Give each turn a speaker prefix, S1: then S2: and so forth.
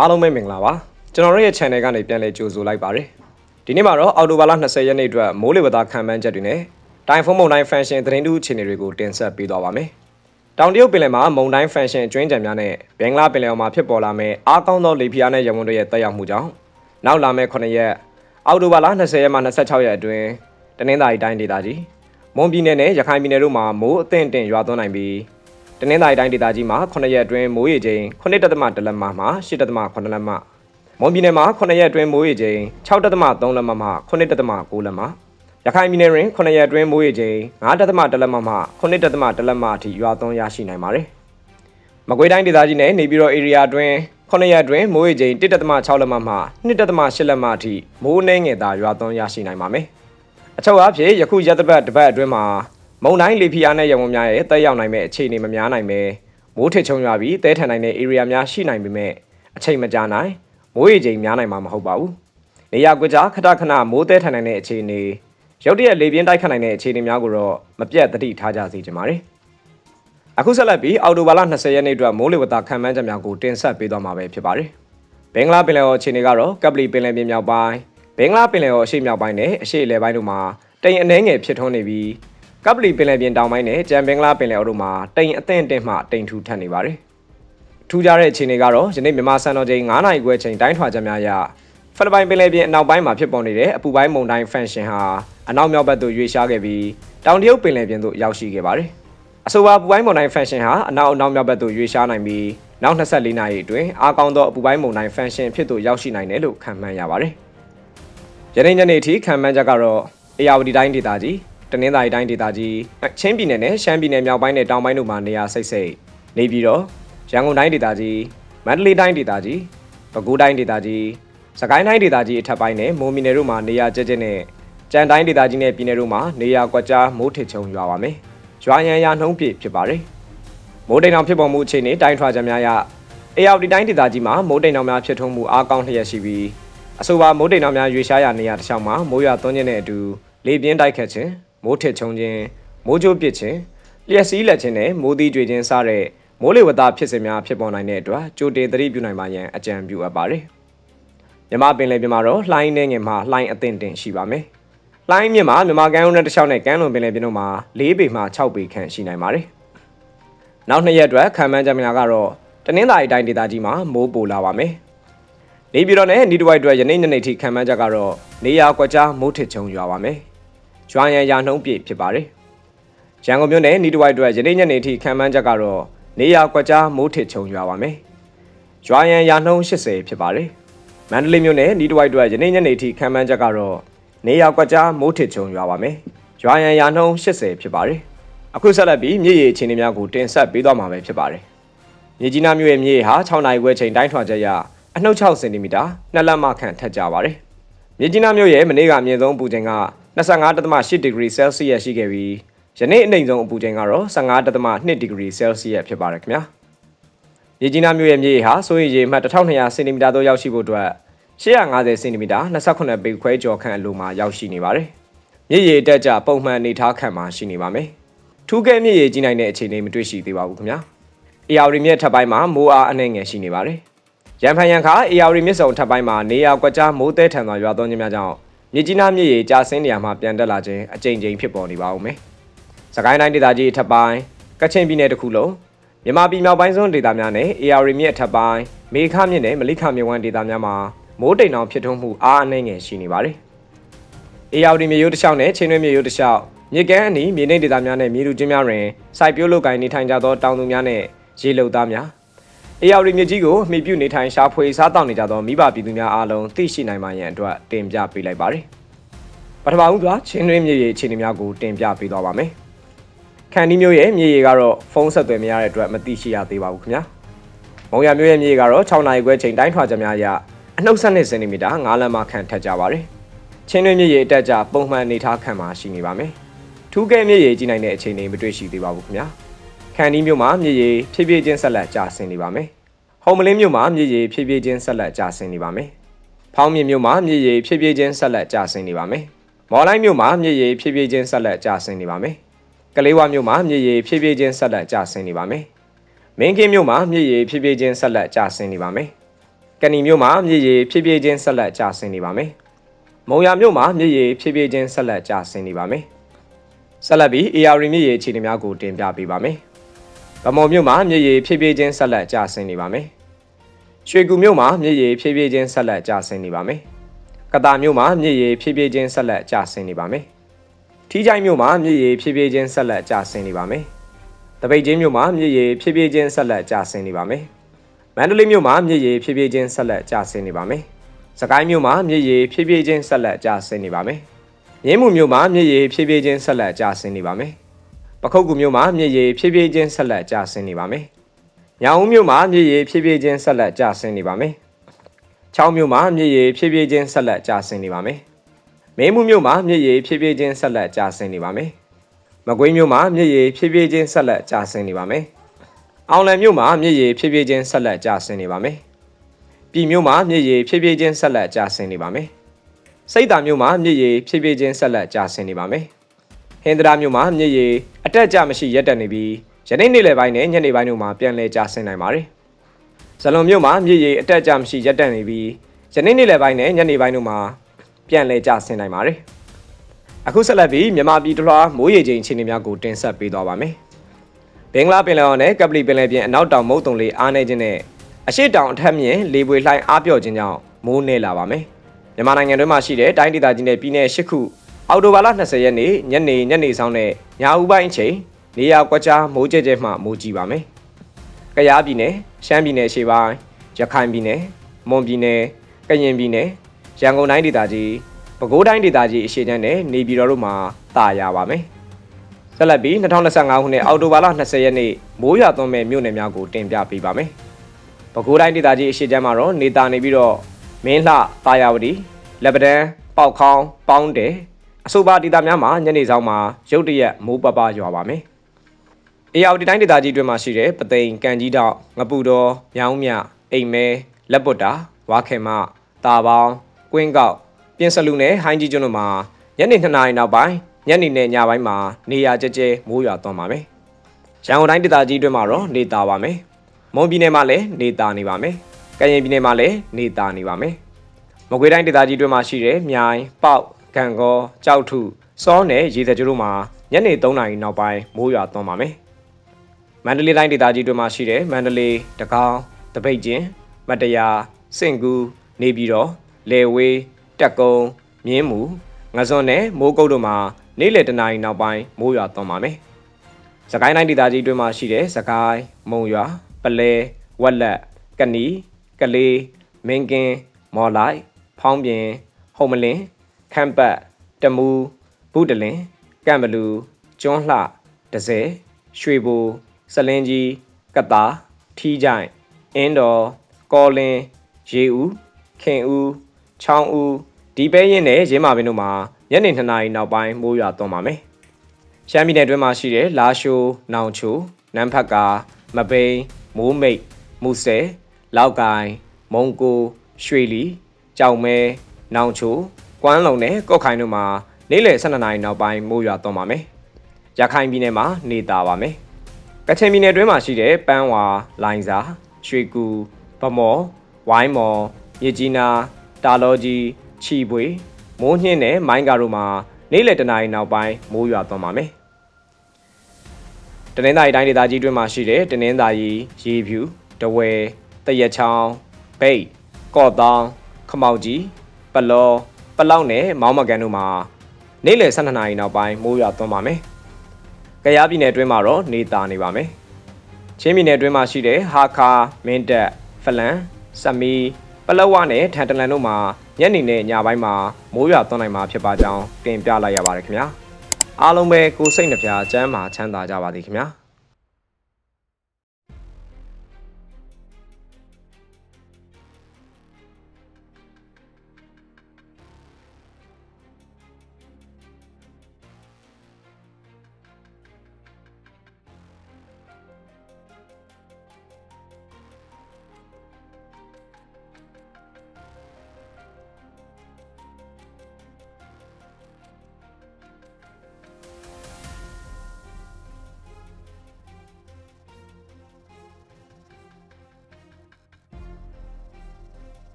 S1: အားလုံးပဲမင်္ဂလာပါကျွန်တော်တို့ရဲ့ channel ကနေပြန်လည်ကြိုဆိုလိုက်ပါတယ်ဒီနေ့မှာတော့အော်တိုဘာလ20ရက်နေ့အတွက်မိုးလေဝသခံမှန်းချက်တွေနဲ့တိုင်ဖုန်းမုန်တိုင်း function သတင်းတူအခြေအနေတွေကိုတင်ဆက်ပေးသွားပါမယ်တောင်တရုတ်ပင်လယ်မှာမုန်တိုင်း function အကျွင်းကြံများနဲ့ဘင်္ဂလားပင်လယ်အော်မှာဖြစ်ပေါ်လာမယ့်အားကောင်းသောလေဖိအားနဲ့ရဝန်းတို့ရဲ့တက်ရောက်မှုကြောင့်နောက်လာမယ့်9ရက်အောက်တိုဘာလ20ရက်မှ26ရက်အတွင်းတနင်္သာရီတိုင်းဒေသကြီးမွန်ပြည်နယ်နဲ့ရခိုင်ပြည်နယ်တို့မှာမိုးအသင့်အင့်ရွာသွန်းနိုင်ပြီး တနင်္သာရီတိုင်းဒေသကြီးမှာ9ရက်အတွင်းမိုးရေချိန်9.1လက်မမှ10.8လက်မမွန်ပြည်နယ်မှာ9ရက်အတွင်းမိုးရေချိန်6.3လက်မမှ9.9လက်မရခိုင်ပြည်နယ်တွင်9ရက်အတွင်းမိုးရေချိန်9.1လက်မမှ9.1လက်မအထိရွာသွန်းရရှိနိုင်ပါတယ်။မကွေးတိုင်းဒေသကြီးနဲ့နေပြည်တော် area အတွင်း9ရက်အတွင်းမိုးရေချိန်1.6လက်မမှ2.8လက်မအထိမိုးနှင်းငယ်သာရွာသွန်းရရှိနိုင်ပါမယ်။အချုပ်အားဖြင့်ယခုရက်တစ်ပတ်တစ်ပတ်အတွင်းမှာ မုန်တိုင်းလေဖိအားနဲ့ရဝန်းများရဲ့တက်ရောက်နိုင်မဲ့အခြေအနေမများနိုင်ပဲမိုးထစ်ချုံရွာပြီးတဲထန်နိုင်တဲ့ area များရှိနိုင်ပေမဲ့အချိန်မကြာနိုင်မိုးရေချိန်များနိုင်မှာမဟုတ်ပါဘူး။နေရာကွက်ကြားခဏခဏမိုးတဲထန်နိုင်တဲ့အခြေအနေရုတ်တရက်လေပြင်းတိုက်ခတ်နိုင်တဲ့အခြေအနေများကိုတော့မပြတ်သတိထားကြစေချင်ပါတယ်။အခုဆက်လက်ပြီးအော်တိုဘာလ20ရက်နေ့အတွက်မိုးလေဝသခံမှန်းချက်များကိုတင်ဆက်ပေးသွားမှာပဲဖြစ်ပါတယ်။ဘင်္ဂလားပင်လယ်အော်အခြေအနေကတော့ကပလီပင်လယ်ပြင်မြောက်ပိုင်းဘင်္ဂလားပင်လယ်အော်အရှေ့မြောက်ပိုင်းနဲ့အရှေ့အလယ်ပိုင်းတို့မှာတိမ်အနှဲငယ်ဖြစ်ထွန်းနေပြီး ကပလီပင်လယ်ပြင်တောင်ပိုင်းနဲ့ကြံဘင်္ဂလားပင်လယ်အော်တို့မှာတိမ်အသင့်အင့်မှတိမ်ထူထပ်နေပါတယ်။ထူးခြားတဲ့အခြေအနေကတော့ယနေ့မြန်မာစံတော်ချိန်9နာရီခွဲချိန်တိုင်းထွာချက်များအရဖိလစ်ပိုင်ပင်လယ်ပြင်အနောက်ပိုင်းမှာဖြစ်ပေါ်နေတဲ့အပူပိုင်းမုန်တိုင်းဖန်ရှင်ဟာအနောက်မြောက်ဘက်သို့ရွေ့ရှားခဲ့ပြီးတောင်တရုတ်ပင်လယ်ပြင်သို့ရောက်ရှိခဲ့ပါတယ်။အဆိုပါအပူပိုင်းမုန်တိုင်းဖန်ရှင်ဟာအနောက်အနောက်မြောက်ဘက်သို့ရွေ့ရှားနိုင်ပြီးနောက်24နာရီအတွင်းအားကောင်းသောအပူပိုင်းမုန်တိုင်းဖန်ရှင်ဖြစ်သို့ရောက်ရှိနိုင်တယ်လို့ခန့်မှန်းရပါတယ်။ယနေ့ညနေထိခန့်မှန်းချက်ကတော့အေယာဝတီတိုင်းဒေသကြီး တနင်္သာရီတိုင်းဒေသကြီးချင်းပြည်နယ်နဲ့ရှမ်းပြည်နယ်မြောက်ပိုင်းနဲ့တောင်ပိုင်းတို့မှာနေရာစိတ်စိတ်နေပြီးတော့ရန်ကုန်တိုင်းဒေသကြီးမန္တလေးတိုင်းဒေသကြီးပဲခူးတိုင်းဒေသကြီးစကိုင်းတိုင်းဒေသကြီးအထက်ပိုင်းနဲ့မွန်ပြည်နယ်တို့မှာနေရာကျကျနဲ့ကြံတိုင်းဒေသကြီးနဲ့ပြည်နယ်တို့မှာနေရာကွက်ကြားမိုးထစ်ချုံရွာပါမယ်။ရွာရန်ရာနှုံးပြည့်ဖြစ်ပါတယ်။မိုးတိမ်တောင်ဖြစ်ပေါ်မှုအခြေအနေတိုင်းထွာချက်များရအေယာဝတီတိုင်းဒေသကြီးမှာမိုးတိမ်တောင်များဖြစ်ထွန်းမှုအားကောင်းလျက်ရှိပြီးအဆိုပါမိုးတိမ်တောင်များရွေရှားရာနေရာတစ်လျှောက်မှာမိုးရွာသွန်းခြင်းနဲ့အတူလေပြင်းတိုက်ခတ်ခြင်း မိုးထစ်ချုံခြင်းမိုးကြိုးပစ်ခြင်းလျှက်စီးလက်ခြင်းနဲ့မိုးသီးကြွေခြင်းစတဲ့မိုးလေဝသဖြစ်စဉ်များဖြစ်ပေါ်နိုင်တဲ့အတွက်ကြိုတင်သတိပြုနိုင်ပါရန်အကြံပြုအပ်ပါတယ်။မြမပင်လယ်ပြင်မှာတော့လှိုင်းနေငယ်မှာလှိုင်းအသင့်တင်ရှိပါမယ်။လှိုင်းမြင့်မှာမြမကမ်းရိုးနဲ့တစ်လျှောက်နဲ့ကမ်းလွန်ပင်လယ်ပြင်တို့မှာ၄ပေမှ6ပေခန့်ရှိနိုင်ပါတယ်။နောက်နှစ်ရက်အတွက်ခံမှန်းချက်များကတော့တနင်္သာရီတိုင်းဒေသကြီးမှာမိုးပိုလာပါမယ်။နေပြည်တော်နဲ့နီတဝိုက်အတွက်ယနေ့ညနေထိခံမှန်းချက်ကတော့နေရာကွက်ကြားမိုးထစ်ချုံရွာပါမယ်။ ရွာရန်ရာနှုံးပြည့်ဖြစ်ပါတယ်။ရန်ကုန်မြို့နယ်နီတဝိုက်အတွက်ယနေ့ညနေထိခံမှန်းချက်ကတော့နေရာကွက်ကြားမိုးထစ်ချုံရွာပါမယ်။ရွာရန်ရာနှုံး80ဖြစ်ပါတယ်။မန္တလေးမြို့နယ်နီတဝိုက်အတွက်ယနေ့ညနေထိခံမှန်းချက်ကတော့နေရာကွက်ကြားမိုးထစ်ချုံရွာပါမယ်။ရွာရန်ရာနှုံး80ဖြစ်ပါတယ်။အခုဆက်လက်ပြီးမြေရေအခြေအနေများကိုတင်ဆက်ပေးသွားမှာပဲဖြစ်ပါတယ်။မြေကြီးနားမြို့ရဲ့မြေဟာ6နိုင်ခွဲချိန်တိုင်းထွာချက်ရအနှုတ်6စင်တီမီတာနှစ်လက်မခန့်ထက်ကြပါတယ်။မြေကြီးနားမြို့ရဲ့မနေ့ကအမြင့်ဆုံးအပူချိန်က 25.8ဒီဂရီ Celsius ရှိခဲ့ပြီးယနေ့အနှိမ်ဆုံးအပူချိန်ကတော့15.2ဒီဂရီ Celsius ဖြစ်ပါတယ်ခင်ဗျာ။မြေကြီးနားမြို့ရဲ့မြေဟာစိုးရိမ်ရေမှတ်1200စင်တီမီတာသို့ရောက်ရှိဖို့အတွက်850စင်တီမီတာ28ပေခွဲကျော်ခန့်အလိုမှာရောက်ရှိနေပါတယ်။မြေရေတက်ကြပုံမှန်အနေထားခန့်မှာရှိနေပါမယ်။ထူးကဲမြေရေကြီးနိုင်တဲ့အခြေအနေမတွေ့ရှိသေးပါဘူးခင်ဗျာ။ AR မြစ်ထပ်ပိုင်းမှာမိုးအားအနှဲငယ်ရှိနေပါတယ်။ရန်ဖန်ရန်ခါ AR မြစ်စုံထပ်ပိုင်းမှာနေရာကွက်ကြားမိုးတဲထန်စွာရွာသွန်းခြင်းများကြောင့် မြစ်ကြီးနားမြစ်ရေကျဆင်းနေရာမှာပြန်တက်လာခြင်းအကြိမ်ကြိမ်ဖြစ်ပေါ်နေပါဦးမယ်။စကိုင်းတိုင်းဒေသကြီးထပ်ပိုင်းကချင်ပြည်နယ်တစ်ခုလုံးမြန်မာပြည်မြောက်ပိုင်းစွန်းဒေသများနဲ့ AR မြစ်ထပ်ပိုင်းမေခမြစ်နဲ့မလိခမြစ်ဝမ်းဒေသများမှာမိုးတိမ်တောင်ဖြစ်ထွန်းမှုအားအနှဲငယ်ရှိနေပါတယ်။ AR မြေရိုးတစ်လျှောက်နဲ့ချင်းတွင်းမြေရိုးတစ်လျှောက်မြေကမ်းအနီးမြေနိမ့်ဒေသများနဲ့မြေလူချင်းများတွင်စိုက်ပျိုးလုပ်ကိုင်နေထိုင်ကြသောတောင်သူများနဲ့ရေလုံသားများ အေယာဝတီမြစ်ကြီးကိုအမိပြုနေထိုင်ရှာဖွေစားတောက်နေကြသောမိဘပြည်သူများအားလုံးသိရှိနိုင်ပါရန်အတွက်တင်ပြပေးလိုက်ပါတယ်။ပထမဦးစွာချင်းတွင်းမြေရေအခြေအနေများကိုတင်ပြပေးသွားပါမယ်။ခန်ဒီမျိုးရဲ့မြေရေကတော့ဖုန်းဆက်သွယ်မရတဲ့အတွက်မသိရှိရသေးပါဘူးခင်ဗျာ။မုံရမျိုးရဲ့မြေရေကတော့6နိုင်ခွဲချိန်တိုင်းထွာချက်များအရအနှုတ်ဆက်နှစ်စင်တီမီတာ9လက်မခန့်ထက်ကြပါတယ်။ချင်းတွင်းမြေရေအတက်ကြပုံမှန်အနေထားခန့်မှာရှိနေပါမယ်။ထူးကဲမြေရေကြီးနိုင်တဲ့အခြေအနေမတွေ့ရှိသေးပါဘူးခင်ဗျာ။ခန်ဒီမျိုးမှာမြေရေဖြည်းဖြည်းချင်းဆက်လက်ကျဆင်းနေပါမယ်။ ဟုံမလင်းမျိုးမှာမြေရေဖြည်းဖြည်းချင်းဆက်လက်ကျဆင်းနေပါမယ်။ဖောင်းမြင့်မျိုးမှာမြေရေဖြည်းဖြည်းချင်းဆက်လက်ကျဆင်းနေပါမယ်။မော်လိုက်မျိုးမှာမြေရေဖြည်းဖြည်းချင်းဆက်လက်ကျဆင်းနေပါမယ်။ကလေးဝမျိုးမှာမြေရေဖြည်းဖြည်းချင်းဆက်လက်ကျဆင်းနေပါမယ်။မင်းကင်းမျိုးမှာမြေရေဖြည်းဖြည်းချင်းဆက်လက်ကျဆင်းနေပါမယ်။ကဏီမြို့မှာမြစ်ရေဖြည်းဖြည်းချင်းဆက်လက်ကျဆင်းနေပါမယ်။မုံရမြို့မှာမြစ်ရေဖြည်းဖြည်းချင်းဆက်လက်ကျဆင်းနေပါမယ်။ဆက်လက်ပြီး AR မြစ်ရေအခြေအနေများကိုတင်ပြပေးပါမယ်။ဗမော်မြို့မှာမြစ်ရေဖြည်းဖြည်းချင်းဆက်လက်ကျဆင်းနေပါမယ်။ ရွှေကူမြို့မှာမြစ်ရေဖြည်းဖြည်းချင်းဆက်လက်ကျဆင်းနေပါမယ်။ကတာမြို့မှာမြစ်ရေဖြည်းဖြည်းချင်းဆက်လက်ကျဆင်းနေပါမယ်။ထီးချိုင်းမြို့မှာမြစ်ရေဖြည်းဖြည်းချင်းဆက်လက်ကျဆင်းနေပါမယ်။တပိတ်ချင်းမြို့မှာမြစ်ရေဖြည်းဖြည်းချင်းဆက်လက်ကျဆင်းနေပါမယ်။မန္တလေးမြို့မှာမြစ်ရေဖြည်းဖြည်းချင်းဆက်လက်ကျဆင်းနေပါမယ်။စကိုင်းမြို့မှာမြစ်ရေဖြည်းဖြည်းချင်းဆက်လက်ကျဆင်းနေပါမယ်။မြင်းမှုမြို့မှာမြစ်ရေဖြည်းဖြည်းချင်းဆက်လက်ကျဆင်းနေပါမယ်။ပခုတ်ကူမြို့မှာမြစ်ရေဖြည်းဖြည်းချင်းဆက်လက်ကျဆင်းနေပါမယ်။ ညောင်ဦးမြို့မှာမြစ်ရေဖြည်းဖြည်းချင်းဆက်လက်ကျဆင်းနေပါမယ်။ချောင်းမြို့မှာမြစ်ရေဖြည်းဖြည်းချင်းဆက်လက်ကျဆင်းနေပါမယ်။မင်းမှုမြို့မှာမြစ်ရေဖြည်းဖြည်းချင်းဆက်လက်ကျဆင်းနေပါမယ်။မကွေးမြို့မှာမြစ်ရေဖြည်းဖြည်းချင်းဆက်လက်ကျဆင်းနေပါမယ်။အောင်လံမြို့မှာမြစ်ရေဖြည်းဖြည်းချင်းဆက်လက်ကျဆင်းနေပါမယ်။ပြည်မြို့မှာမြစ်ရေဖြည်းဖြည်းချင်းဆက်လက်ကျဆင်းနေပါမယ်။စိတ်တာမြို့မှာမြစ်ရေဖြည်းဖြည်းချင်းဆက်လက်ကျဆင်းနေပါမယ်။ဟင်္ဒရာမြို့မှာမြစ်ရေအတက်အကျမရှိရက်တက်နေပြီး ယနေ့နေ့လယ်ပိုင်းနဲ့ညနေပိုင်းတို့မှာပြန်လည်ကျဆင်းနိုင်ပါတယ်။ဇလွန်မြို့မှာမြစ်ရေအတက်အကျမရှိရက်တက်နေပြီးယနေ့နေ့လယ်ပိုင်းနဲ့ညနေပိုင်းတို့မှာပြန်လည်ကျဆင်းနိုင်ပါတယ်။အခုဆက်လက်ပြီးမြန်မာပြည်တလွှားမိုးရေချိန်အခြေအနေများကိုတင်ဆက်ပေးသွားပါမယ်။ဘင်္ဂလားပင်လယ်အော်နဲ့ကပလီပင်လယ်ပြင်အနောက်တောင်မုတ်တုံလေးအားနေခြင်းနဲ့အရှိတောင်အထက်မြင့်လေပွေလှိုင်းအားပြော့ခြင်းကြောင့်မိုးနေလာပါမယ်။မြန်မာနိုင်ငံတွင်းမှာရှိတဲ့တိုင်းဒေသကြီးနဲ့ပြည်နယ်၈ခုအော်တိုဘာလ20ရက်နေ့ညနေညနေဆောင်နဲ့ညဦးပိုင်းအချိန် နေရာကွက်ကြားမိုးကြဲကြဲမှမိုးကြီးပါမယ်။ကယားပြည်နယ်၊ရှမ်းပြည်နယ်ရှေ့ပိုင်း၊ရခိုင်ပြည်နယ်၊မွန်ပြည်နယ်၊ကရင်ပြည်နယ်၊ရန်ကုန်တိုင်းဒေသကြီး၊ပဲခူးတိုင်းဒေသကြီးအရှေ့ချမ်းနဲ့နေပြည်တော်တို့မှာတာယာပါမယ်။ဆက်လက်ပြီး2025ခုနှစ်အောက်တိုဘာလ20ရက်နေ့မိုးရွာသွန်းမဲ့မြို့နယ်များကိုတင်ပြပေးပါမယ်။ပဲခူးတိုင်းဒေသကြီးအရှိချမ်းမှာတော့နေတာနေပြီးတော့မင်းလှတာယာဝတီလက်ပတန်းပေါက်ခေါင်းပေါင်းတယ်အဆိုပါဒေသများမှာညနေဆောင်မှာရုတ်တရက်မိုးပပရွာပါမယ်။ အေယာဝတီတိုင်းဒေသကြီးအတွင်းမှာရှိတဲ့ပသိမ်ကံကြီးတောင်ငပူတော်မြောင်းမြအိမ်မဲလက်ပွတ်တာဝါခေမတာပေါင်းကွင်းကောက်ပြင်စလူနဲ့ဟိုင်းကြီးကျွန်းတို့မှာညနေ2နာရီနောက်ပိုင်းညနေနဲ့ညပိုင်းမှာနေရာကျကျမိုးရွာသွန်းပါမယ်။ရန်ကုန်တိုင်းဒေသကြီးအတွင်းမှာတော့နေတာပါမယ်။မွန်ပြည်နယ်မှာလည်းနေတာနေပါမယ်။ကရင်ပြည်နယ်မှာလည်းနေတာနေပါမယ်။မကွေးတိုင်းဒေသကြီးအတွင်းမှာရှိတဲ့မြိုင်ပေါက်ဂံကောကြောက်ထုစောနဲ့ရေစကြိုတို့မှာညနေ3နာရီနောက်ပိုင်းမိုးရွာသွန်းပါမယ်။ မန္တလေးတိုင်းဒေသကြီးအတွင်းမှာရှိတဲ့မန္တလေးတကောင်းတပိတ်ကျင်းမတရာစင့်ကူနေပြည်တော်လေဝေးတက်ကုန်းမြင်းမူငစွန်းနဲ့မိုးကုတ်တို့မှာနေ့လယ်တနာရီနောက်ပိုင်းမိုးရွာသွန်းပါမယ်။စကိုင်းတိုင်းဒေသကြီးအတွင်းမှာရှိတဲ့စကိုင်းမုံရွာပလဲဝက်လက်ကနီကလေးမင်းကင်းမော်လိုက်ဖောင်းပြင်ဟုံမလင်းခမ်းပတ်တမူဘုဒလင်ကံဘလူကျွန်းလှဒဇယ်ရွှေဘို စလင်းကြီးကတာထီးကြိုင်အင်းတော်ကောလင်းရေဦးခင်ဦးချောင်းဦးဒီပဲရင်နဲ့ရင်းမာပင်တို့မှာညနေ2နာရီနောက်ပိုင်းမိုးရွာသွန်းပါမယ်။ရှမ်းပြည်နယ်အတွင်းမှာရှိတဲ့လာရှိုးနောင်ချိုနန်းဖတ်ကာမပိန်မိုးမိတ်မူဆယ်လောက်ကိုင်မုံကိုရွှေလီကြောင်မဲနောင်ချိုကွမ်းလုံနဲ့ကော့ခိုင်တို့မှာနေ့လယ်12နာရီနောက်ပိုင်းမိုးရွာသွန်းပါမယ်။ရခိုင်ပြည်နယ်မှာနေတာပါမယ်။ ကချင်ပြည်နယ်တွင်းမှာရှိတဲ့ပန်းဝါလိုင်စာရွှေကူဗမော်ဝိုင်းမော်မြစ်ကြီးနားတာလောကြီးချီပွေမိုးညှင်းနဲ့မိုင်းကာတို့မှာနေ့လယ်တနာရီနောက်ပိုင်းမိုးရွာသွန်းပါမယ်တနင်္သာရီတိုင်းဒေသကြီးတွင်းမှာရှိတဲ့တနင်္သာရီရေဖြူတဝဲတရက်ချောင်းဗိတ်ကော့တောင်းခမောက်ကြီးပလောပလောက်နဲ့မောင်းမကန်တို့မှာနေ့လယ်12နာရီနောက်ပိုင်းမိုးရွာသွန်းပါမယ်။ ကယားပြည်နယ်အတွင်းမှာတော့နေတာနေပါမယ်။ချင်းပြည်နယ်အတွင်းမှာရှိတဲ့ဟာခါမင်းတပ်ဖလန်စမီပလောဝနဲ့ထန်တလန်တို့မှာညနေနဲ့ညပိုင်းမှာမိုးရွာသွန်းနိုင်မှာဖြစ်ပါကြောင်းတင်ပြလိုက်ရပါတယ်ခင်ဗျာ။အားလုံးပဲကိုယ်စိတ်နှပြချမ်းမာချမ်းသာကြပါသည်ခင်ဗျာ။